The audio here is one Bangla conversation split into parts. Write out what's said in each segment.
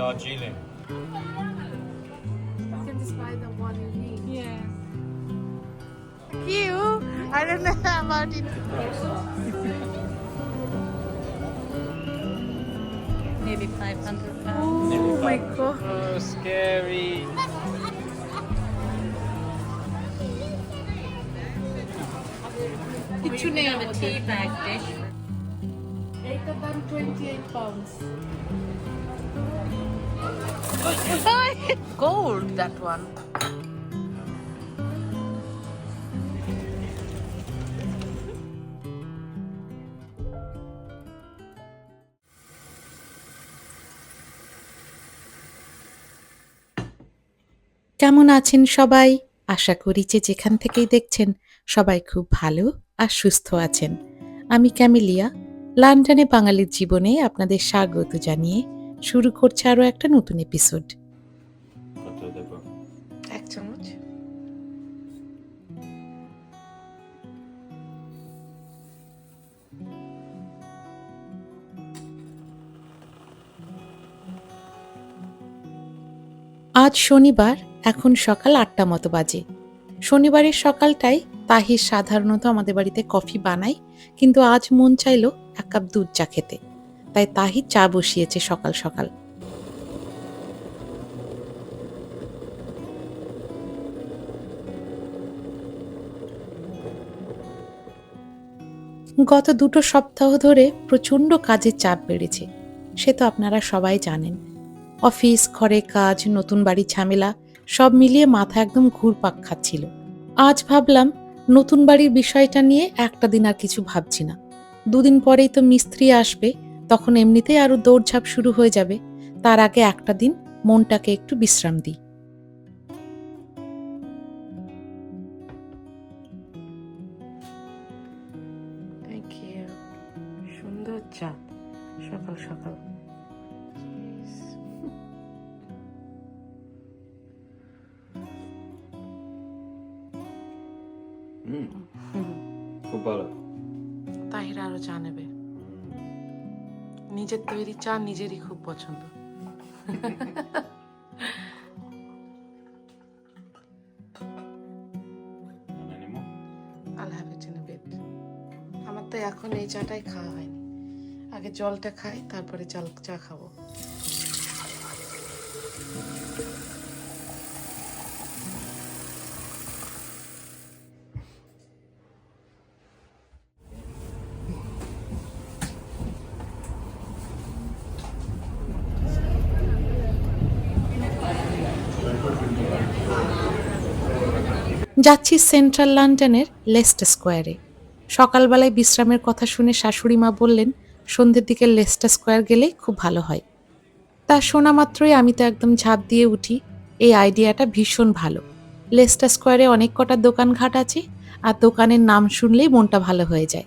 Darjeeling. You can just buy the one you need. Yeah. You? I don't know about it. Maybe 500 pounds. Oh my god. Oh, scary. It's You can have a tea bag dish. Eight of them, 28 pounds. Gold, that one. কেমন আছেন সবাই আশা করি যে যেখান থেকেই দেখছেন সবাই খুব ভালো আর সুস্থ আছেন আমি ক্যামিলিয়া লন্ডনে বাঙালির জীবনে আপনাদের স্বাগত জানিয়ে শুরু করছে আরও একটা নতুন এপিসোড এক চামচ। আজ শনিবার এখন সকাল আটটা মতো বাজে। শনিবারের সকালটাই তাহির সাধারণত আমাদের বাড়িতে কফি বানাই কিন্তু আজ মন চাইলো এক কাপ দুধ চা খেতে। তাই তাহির চা বসিয়েছে সকাল সকাল। গত দুটো সপ্তাহ ধরে প্রচণ্ড কাজের চাপ বেড়েছে, সে তো আপনারা সবাই জানেন। অফিস, ঘরে কাজ, নতুন বাড়ি ঝামেলা, সব মিলিয়ে মাথা একদম ঘুরপাক খাচ্ছিল। আজ ভাবলাম, নতুন বাড়ির বিষয়টা নিয়ে একটা দিন আর কিছু ভাবছি না। দুদিন পরেই তো মিস্ত্রি আসবে তখন এমনিতেই আরও দৌড়ঝাঁপ শুরু হয়ে যাবে। তার আগে একটা দিন মনটাকে একটু বিশ্রাম দিই। সকাল সকাল। নিজের তৈরি চা নিজেরই খুব পছন্দ? I'll. আমার তো এখন এই চাটাই খাওয়া হয়নি আগে জলটা খাই, তারপরে চাল চা খাব যাচ্ছি সেন্ট্রাল লন্ডনের লেস্টার স্কোয়ারে। সকালবেলায় বিশ্রামের কথা শুনে শাশুড়ি মা বললেন, সন্ধ্যের দিকে লেস্টার স্কোয়ার গেলে খুব ভালো হয়। তা শোনা মাত্রই আমি তো একদম ঝাঁপ দিয়ে উঠি। এই আইডিয়াটা ভীষণ ভালো। লেস্টার স্কোয়ারে অনেক কটা দোকানঘাট আছে আর দোকানের নাম শুনলেই মনটা ভালো হয়ে যায়।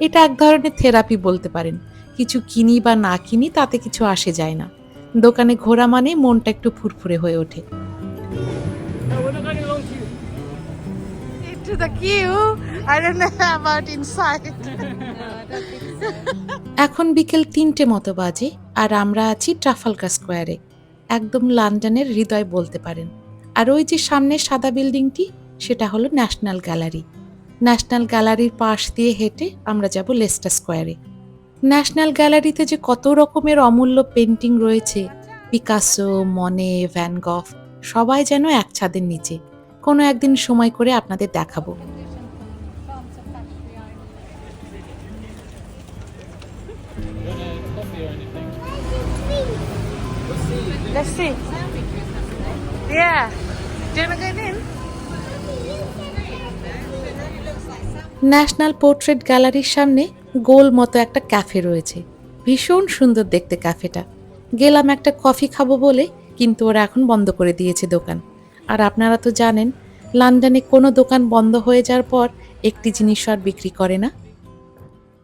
এটা এক ধরনের থেরাপি বলতে পারেন। কিছু কিনি বা না কিনি তাতে কিছু আসে যায় না। দোকানে ঘোরা মানে মনটা একটু ফুরফুরে হয়ে ওঠে। Into the queue. I don't know about inside. এখন বিকেল তিনটে মতো বাজে আর আমরা আছি ট্রাফালকার স্কোয়ারে। একদম লন্ডনের হৃদয় বলতে পারেন। আর ওই যে সামনে সাদা বিল্ডিংটি সেটা হলো ন্যাশনাল গ্যালারি। ন্যাশনাল গ্যালারির পাশ দিয়ে হেঁটে আমরা যাব লেস্টার স্কোয়ারে। ন্যাশনাল গ্যালারিতে যে কত রকমের অমূল্য পেন্টিং রয়েছে পিকাসো মনে ভ্যানগফ সবাই যেন এক ছাদের নিচে। কোনো একদিন সময় করে আপনাদের দেখাবো Coffee or anything? Let's see. Yeah. Do you want to get in? National Portrait গ্যালারির সামনে গোল মতো একটা ক্যাফে রয়েছে ভীষণ সুন্দর দেখতে ক্যাফেটা গেলাম একটা কফি খাব বলে কিন্তু ওরা এখন বন্ধ করে দিয়েছে দোকান আর আপনারা তো জানেন, লন্ডনে কোনো দোকান বন্ধ হয়ে যাওয়ার পর একটি জিনিস আর বিক্রি করে না।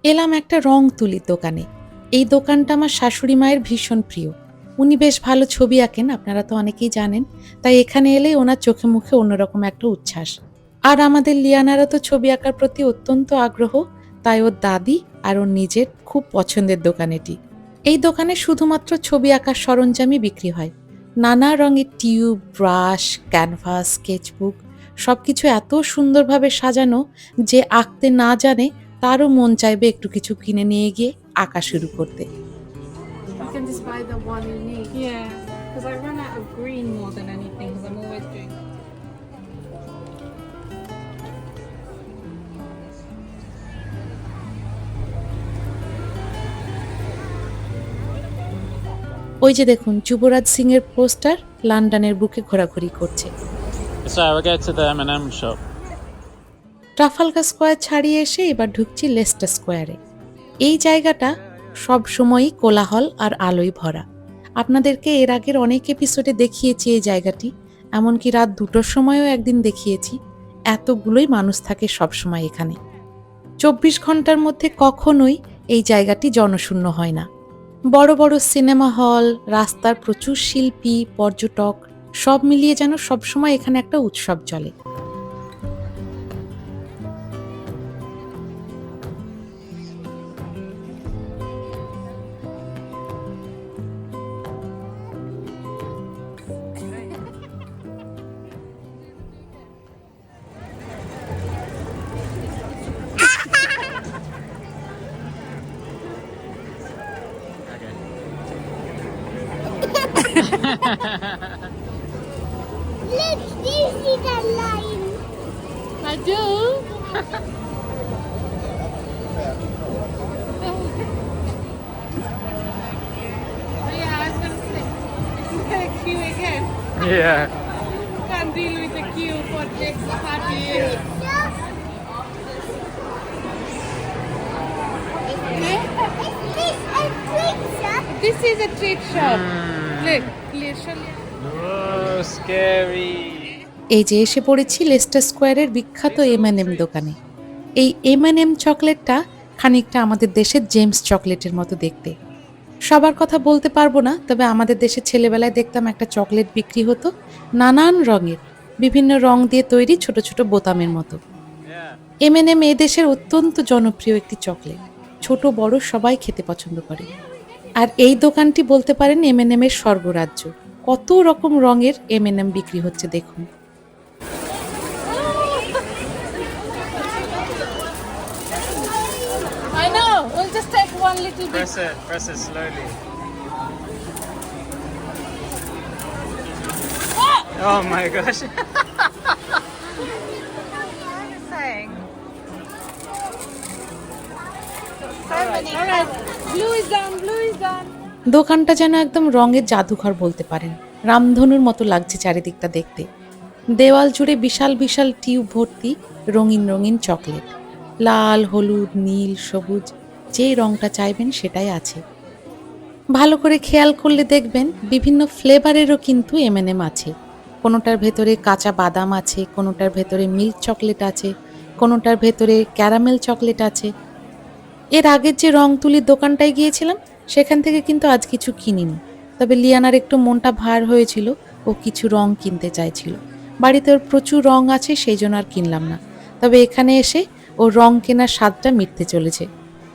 এলাম একটা রং তুলির দোকানে। এই দোকানটা আমার শাশুড়ি মায়ের ভীষণ প্রিয়। উনি বেশ ভালো ছবি আঁকেন, আপনারা তো অনেকেই জানেন। তাই এখানে এলেই ওনার চোখে মুখে অন্যরকম একটা উচ্ছ্বাস। আর আমাদের লিয়ানারা তো ছবি আঁকার প্রতি অত্যন্ত আগ্রহ, তাই ওর দাদি আর ওর নিজের খুব পছন্দের দোকান এটি। এই দোকানে শুধুমাত্র ছবি আঁকার সরঞ্জামই বিক্রি হয়। নানা রঙের টিউব, ব্রাশ, ক্যানভাস, স্কেচবুক সব কিছু এত সুন্দরভাবে সাজানো যে আঁকতে না জানে তারও মন চাইবে একটু কিছু কিনে নিয়ে গিয়ে আঁকা শুরু করতে। ওই যে দেখুন যুবরাজ সিং এর পোস্টার লন্ডনের বুকে ঘোরাঘুরি করছে. ট্রাফালগার স্কোয়ার ছাড়িয়ে এসে এবার ঢুকছি লেস্টার স্কোয়ারে। এই জায়গাটা সব সময়ই কোলাহল আর আলোয় ভরা। আপনাদেরকে এর আগের অনেক এপিসোডে দেখিয়েছি এই জায়গাটি এমনকি রাত দুটোর সময়ও একদিন দেখিয়েছি। এতগুলোই মানুষ থাকে সব সময় এখানে। চব্বিশ ঘণ্টার মধ্যে কখনোই এই জায়গাটি জনশূন্য হয় না। বড় বড় সিনেমা হল, রাস্তার প্রচুর শিল্পী, পর্যটক, সব মিলিয়ে যেন সবসময় এখানে একটা উৎসব চলে। Yeah. Can't deal with the queue for next party. Is this a picture? This is a treat shop. Hmm. Look, clear, show you. Oh, scary. এই যে এসে পড়েছি লেস্টার স্কোয়ারের বিখ্যাত এম এন এম দোকানে। এই এম এন এম চকলেটটা খানিকটা আমাদের দেশের জেমস চকলেটের মতো দেখতে। সবার কথা বলতে পারব না, তবে আমাদের দেশে ছেলেবেলায় দেখতাম একটা চকলেট বিক্রি হতো নানান রঙের, বিভিন্ন রং দিয়ে তৈরি ছোট ছোট বোতামের মতো. এম এন এম দেশের অত্যন্ত জনপ্রিয় একটি চকলেট, ছোট বড় সবাই খেতে পছন্দ করে। আর এই দোকানটি বলতে পারেন এম এন এম এর স্বর্গরাজ্য, কত রকম রঙের এম এন এম বিক্রি হচ্ছে দেখুন I know. We'll just take one little bit. Press it. Press it slowly. Oh my gosh. Saying. All right. Blue is done. Blue is done. দোকানটা যেন একদম রঙের জাদুঘর বলতে পারেন রামধনুর মতো লাগছে চারিদিকটা দেখতে দেওয়াল জুড়ে বিশাল বিশাল টিউব ভর্তি রঙিন রঙিন চকলেট লাল হলুদ নীল সবুজ যেই রঙটা চাইবেন সেটাই আছে। ভালো করে খেয়াল করলে দেখবেন বিভিন্ন ফ্লেভারেরও কিন্তু এমএনএম আছে। কোনোটার ভেতরে কাঁচা বাদাম আছে, কোনোটার ভেতরে মিল্ক চকলেট আছে, কোনোটার ভেতরে ক্যারামেল চকলেট আছে। এর আগের যে রং তুলির দোকানটায় গিয়েছিলাম, সেখান থেকে কিন্তু আজ কিছু কিনিনি। তবে লিয়ানার একটু মনটা ভার হয়েছিল, ও কিছু রং কিনতে চাইছিল। বাড়িতে ওর প্রচুর রং আছে, সেই জন্য আর কিনলাম না। তবে এখানে এসে ও রং কেনার স্বাদটা মিটতে চলেছে।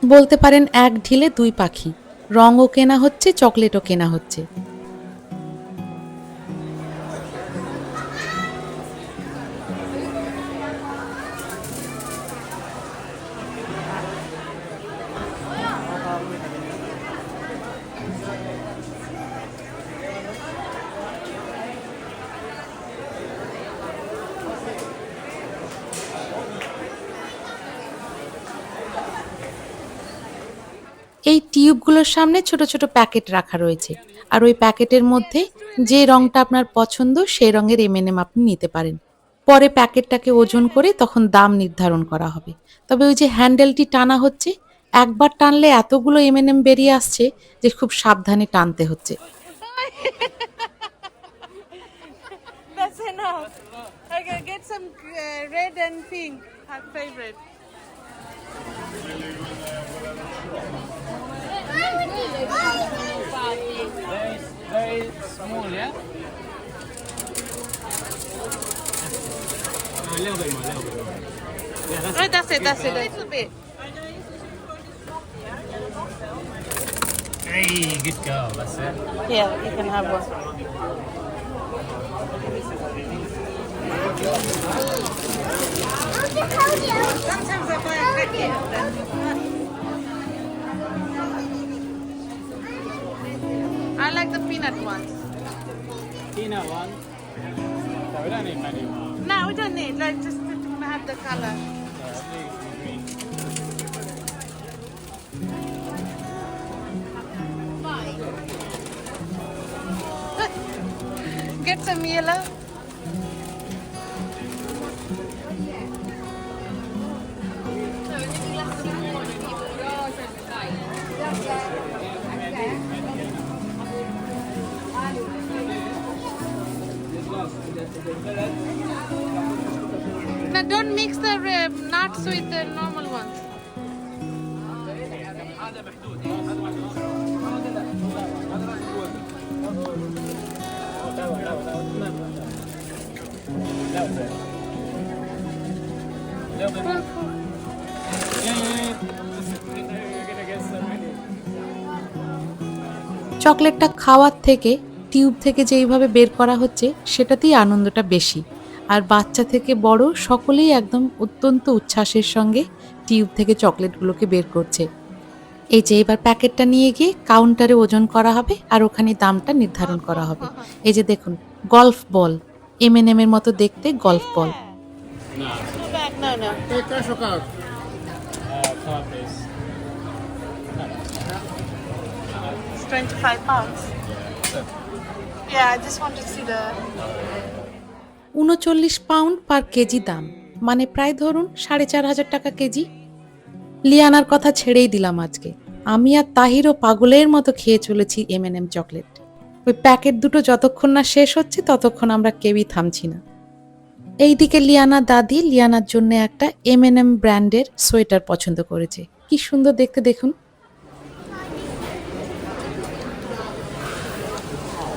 বলতে পারেন এক ঢিলে দুই পাখি। রঙও কেনা হচ্ছে চকলেটও কেনা হচ্ছে। এই টিউবগুলোর সামনে ছোট ছোট প্যাকেট রাখা রয়েছে আর ওই প্যাকেটের মধ্যে যে রংটা আপনার পছন্দ সেই রঙের এমএনএম আপনি নিতে পারেন পরে প্যাকেটটাকে ওজন করে তখন দাম নির্ধারণ করা হবে তবে ওই যে হ্যান্ডেলটি টানা হচ্ছে একবার টানলে এতগুলো এমএনএম বেরিয়ে আসছে যে খুব সাবধানে টানতে হচ্ছে That's enough. Okay, get some uh, red and pink. Her favorite. Very, very small, yeah? A little bit more, a little bit more. Yeah, that's Right, that's it. That's it. A little bit. Hey, good girl. That's it. Yeah, you can have one. Sometimes I buy a packet like the peanut ones. Peanut one. So we don't need many more. No, we don't need. Like just to have the color. Yeah, I think green. Get some yellow. Now don't mix the uh, nuts with the normal ones. চকলেটটা খাওয়ার থেকে টিউব থেকে যেইভাবে বের করা হচ্ছে সেটাতেই আনন্দটা বেশি আর বাচ্চা থেকে বড় সকলেই একদম অত্যন্ত উচ্ছ্বাসের সঙ্গে টিউব থেকে চকলেটগুলোকে বের করছে এই যে এবার প্যাকেটটা নিয়ে গিয়ে কাউন্টারে ওজন করা হবে আর ওখানে দামটা নির্ধারণ করা হবে এই যে দেখুন golf ball M N M এর মতো দেখতে golf ball No. No bag, no, no. Card, please. It's 25 pounds. উনচল্লিশ পাউন্ড পার কেজি দাম মানে প্রায় ধরুন সাড়ে চার হাজার টাকা কেজি। লিয়ানার কথা ছেড়েই দিলাম আজকে। আমি আর তাহিরও পাগলের মতো খেয়ে চলেছি এম এন এম চকলেট। ওই প্যাকেট দুটো যতক্ষণ না শেষ হচ্ছে, ততক্ষণ আমরা কেউই থামছি না। এইদিকে লিয়ানা দাদি লিয়ানার জন্য একটা এম এন এম ব্র্যান্ডের সোয়েটার পছন্দ করেছে। কি সুন্দর দেখতে দেখুন।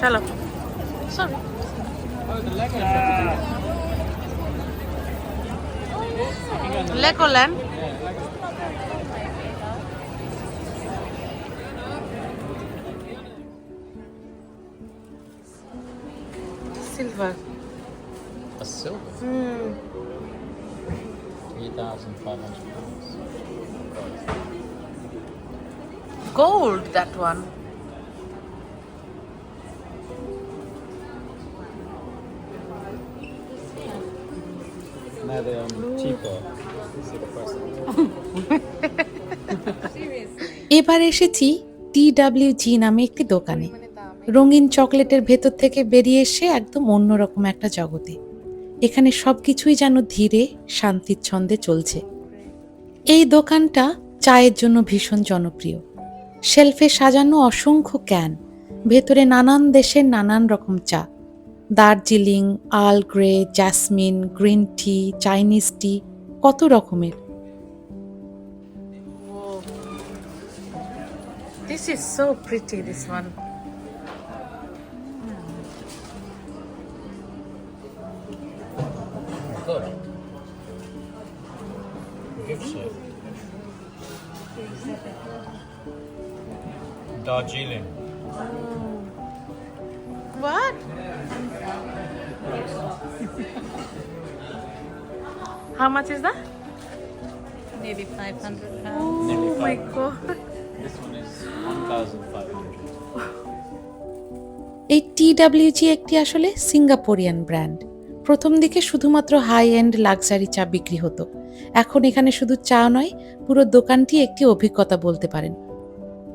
চলো sorry Lakeland silver. A silver? Hmm. 3,500 pounds. Gold, that one. Now they're um, cheaper. See the price. এবার এসেছি টি ডাব্লিউ জি নামে একটি দোকানে। রঙিন চকলেটের ভেতর থেকে বেরিয়ে এসে একদম অন্যরকম একটা জগতে। এখানে সবকিছুই যেন ধীরে শান্তির ছন্দে চলছে। এই দোকানটা চায়ের জন্য ভীষণ জনপ্রিয়। শেলফে সাজানো অসংখ্য ক্যান ভেতরে নানান দেশের নানান রকম চা। Darjeeling Earl Grey jasmine green tea Chinese tea কত রকমের This is so pretty, this one. Good. Gift. Darjeeling. টিডাব্লিউজি একটি আসলে সিঙ্গাপুরিয়ান ব্র্যান্ড প্রথম দিকে শুধুমাত্র হাই এন্ড লাক্সারি চা বিক্রি হতো। এখন এখানে শুধু চা নয় পুরো দোকানটি একটি অভিজ্ঞতা বলতে পারেন।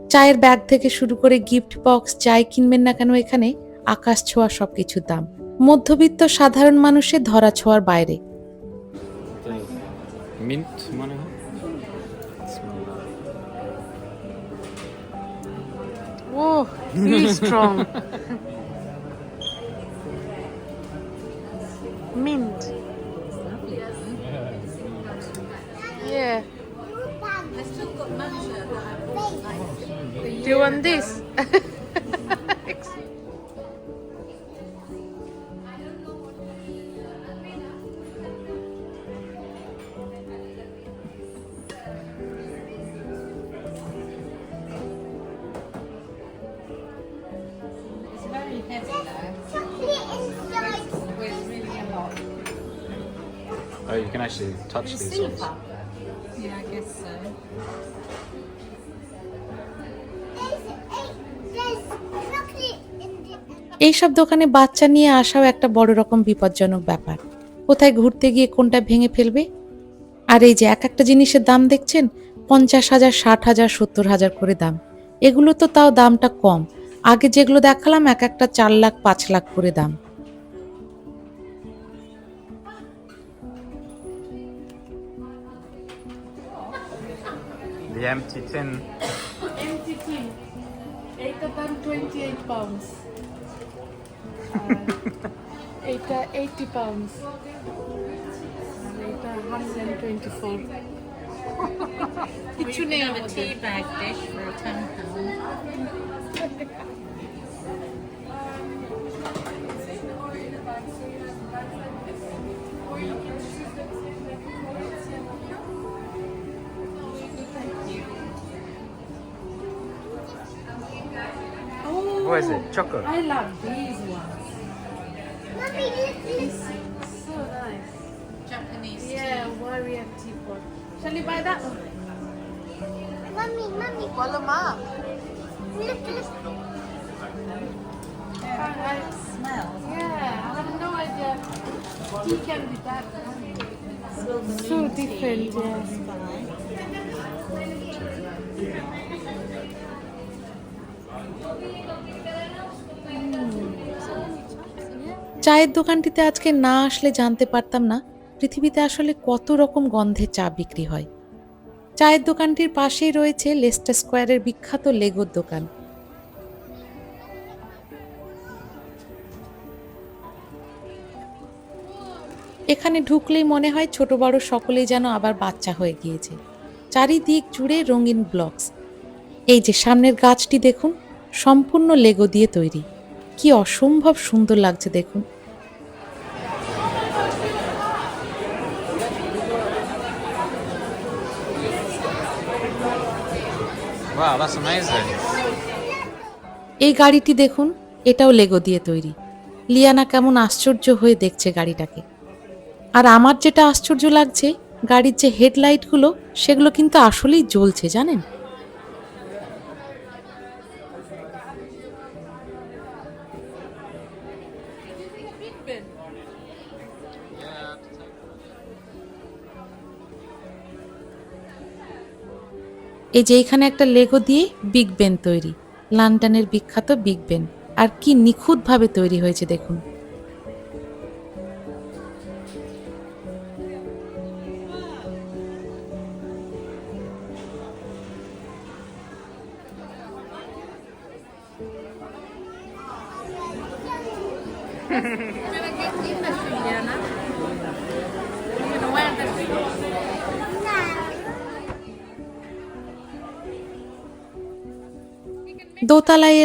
চায়ের ব্যাগ থেকে শুরু করে গিফট বক্স যাই কিনবেন না কেন এখানে আকাশ ছোঁয়া সবকিছুর দাম। মধ্যবিত্ত সাধারণ মানুষের ধরা ছোঁয়ার বাইরে। Mint. Yeah. I still got that I bought. Like, Do you want this? actually touch these ones. Yeah, I guess so. এইসব দোকানে বাচ্চা নিয়ে আসাও একটা বড় রকম বিপজ্জনক ব্যাপার। কোথায় ঘুরতে গিয়ে কোনটা ভেঙে ফেলবে? আর এই যে এক একটা জিনিসের দাম দেখছেন পঞ্চাশ হাজার ষাট হাজার সত্তর হাজার করে দাম। এগুলো তো তাও দামটা কম। আগে যেগুলো দেখালাম এক একটা চার লাখ পাঁচ লাখ করে দাম। The empty tin. Empty tin. এইটা দাম 28 pounds. এইটা 80 pounds. আর এইটা 124. কিছু নেই have a আমাদের। tea bag dish for a ten what is it? Chocolate. I love these ones. Mommy, this is so nice. Japanese. Yeah, warrior teapot. Shall we buy that one? Mommy, mommy. Call them. Look, look. I, I smell. Yeah, I have no idea. Tea can be that. So different, yeah. চায়ের দোকানটিতে আজকে না আসলে জানতে পারতাম না পৃথিবীতে আসলে কত রকম গন্ধে চা বিক্রি হয়। চায়ের দোকানটির পাশেই রয়েছে লেস্টার স্কোয়ারের বিখ্যাত লেগোর দোকান। এখানে ঢুকলেই মনে হয় ছোট বড় সকলেই যেন আবার বাচ্চা হয়ে গিয়েছে। চারিদিক জুড়ে রঙিন ব্লকস। এই যে সামনের গাছটি দেখুন সম্পূর্ণ লেগো দিয়ে তৈরি। কি অসম্ভব সুন্দর লাগছে দেখুন. এই গাড়িটি দেখুন এটাও লেগো দিয়ে তৈরি। লিয়ানা কেমন আশ্চর্য হয়ে দেখছে গাড়িটাকে। আর আমার যেটা আশ্চর্য লাগছে গাড়ির যে হেডলাইটগুলো সেগুলো কিন্তু আসলেই জ্বলছে জানেন? এই যে এখানে একটা লেগো দিয়ে বিগ বেন তৈরি। লন্ডনের বিখ্যাত বিগ বেন আর কি নিখুঁতভাবে তৈরি হয়েছে দেখুন।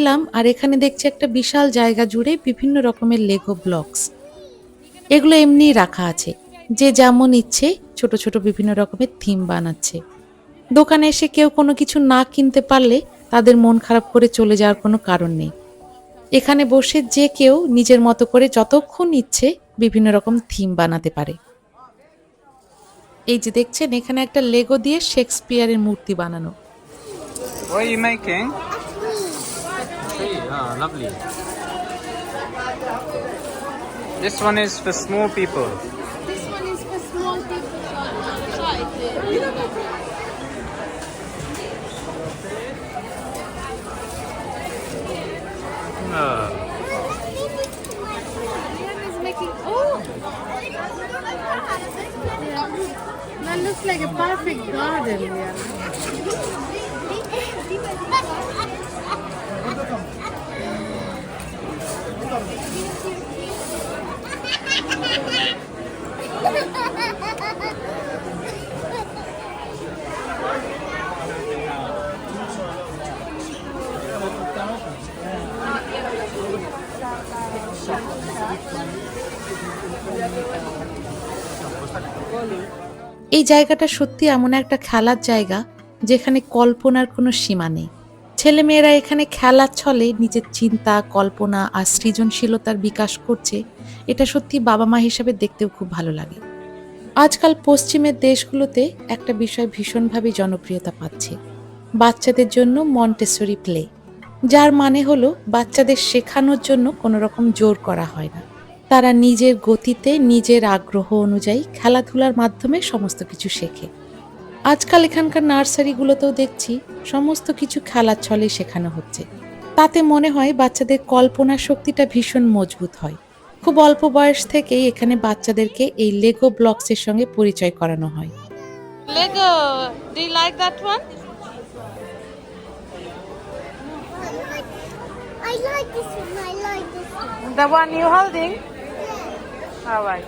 এলাম আর এখানে দেখছি একটা বিশাল জায়গা জুড়ে বিভিন্ন রকমের লেগো ব্লকস এগুলো এমনিই রাখা আছে। যে যেমন ইচ্ছে ছোট ছোট বিভিন্ন রকমের থিম বানাচ্ছে। দোকানে এসে কেউ কোনো কিছু না কিনতে পারলে তাদের মন খারাপ করে চলে যাওয়ার কোনো কারণ নেই। এখানে বসে যে কেউ নিজের মতো করে যতক্ষণ ইচ্ছে বিভিন্ন রকম থিম বানাতে পারে। এই যে দেখছেন, এখানে একটা লেগো দিয়ে শেক্সপিয়ারের মূর্তি বানানো? Oh, lovely. This one is for small people. This one is for small people. Try is making. Oh! That looks like a perfect garden, Liana. এই জায়গাটা সত্যি এমন একটা খেলার জায়গা যেখানে কল্পনার কোনো সীমা নেই। ছেলেমেয়েরা এখানে খেলার ছলে নিজের চিন্তা, কল্পনা আর সৃজনশীলতার বিকাশ করছে। এটা সত্যি বাবা মা হিসেবে দেখতেও খুব ভালো লাগে। আজকাল পশ্চিমের দেশগুলোতে একটা বিষয় ভীষণভাবে জনপ্রিয়তা পাচ্ছে। বাচ্চাদের জন্য মন্টেসরি প্লে, যার মানে হলো বাচ্চাদের শেখানোর জন্য কোনো রকম জোর করা হয় না। তারা নিজের গতিতে, নিজের আগ্রহ অনুযায়ী খেলাধুলার মাধ্যমে সমস্ত কিছু শেখে। আজকাল এখানকার নার্সারিগুলোতেও দেখছি সমস্ত কিছু খেলার ছলে শেখানো হচ্ছে তাতে মনে হয় বাচ্চাদের কল্পনা শক্তিটা ভীষণ মজবুত হয় খুব অল্প বয়স থেকেই এখানে বাচ্চাদেরকে এই লেগো ব্লকসের সঙ্গে পরিচয় করানো হয় Lego, do you like that one? I like this one. I like this one. The one you holding? All right.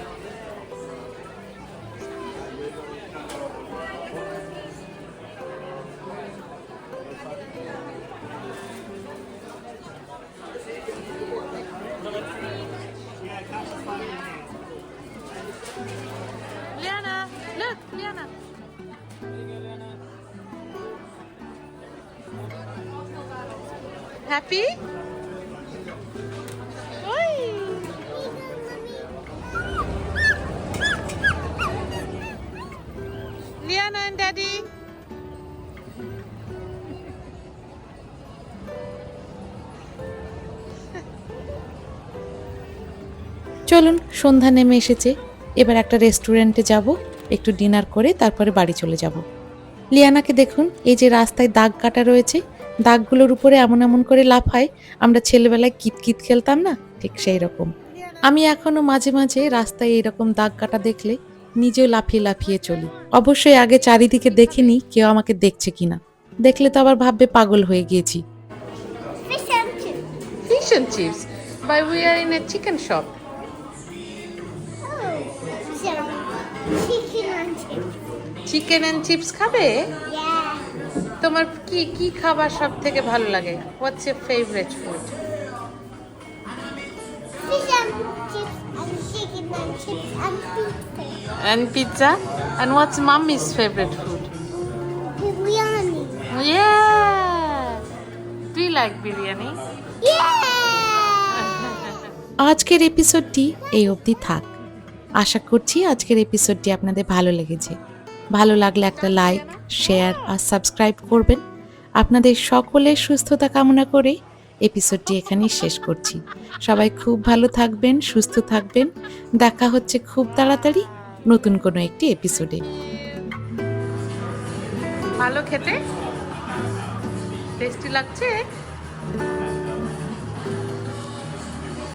Happy? Liana and Daddy. চলুন, সন্ধ্যা নেমে এসেছে এবার একটা রেস্টুরেন্টে যাব, একটু ডিনার করে তারপরে বাড়ি চলে যাব লিয়ানাকে দেখুন, এই যে রাস্তায় দাগ কাটা রয়েছে দাগগুলোর উপরে এমন এমন করে লাফায় আমরা ছেলেবেলায় কিতকিত খেলতাম না ঠিক সেই রকম আমি এখনও মাঝে মাঝে রাস্তায় এরকম দাগ কাটা দেখলে নিজেও লাফিয়ে লাফিয়ে চলি অবশ্যই আগে চারিদিকে দেখিনি কেউ আমাকে দেখছে কিনা দেখলে তো আবার ভাববে পাগল হয়ে গিয়েছি Fish and chips. Fish. But we are in a chicken shop. Oh. So, chicken and chips. Chicken and chips খাবে Yeah. তোমার কি কি খাবার সব থেকে ভালো লাগে what's your favourite food And pizza? And what's mommy's favorite food? Biryani. Yeah! Do you like biryani? Yeah! আজকের এপিসোডটি এই অবধি থাক আশা করছি আজকের এপিসোডটি আপনাদের ভালো লেগেছে ভালো লাগলে একটা লাইক শেয়ার আর সাবস্ক্রাইব করবেন। আপনাদের সকলের সুস্থতা কামনা করে এপিসোডটি এখানেই শেষ করছি। সবাই খুব ভালো থাকবেন, সুস্থ থাকবেন। দেখা হচ্ছে খুব তাড়াতাড়ি নতুন কোনো একটি এপিসোডে ভালো খেতে? টেস্টি লাগছে?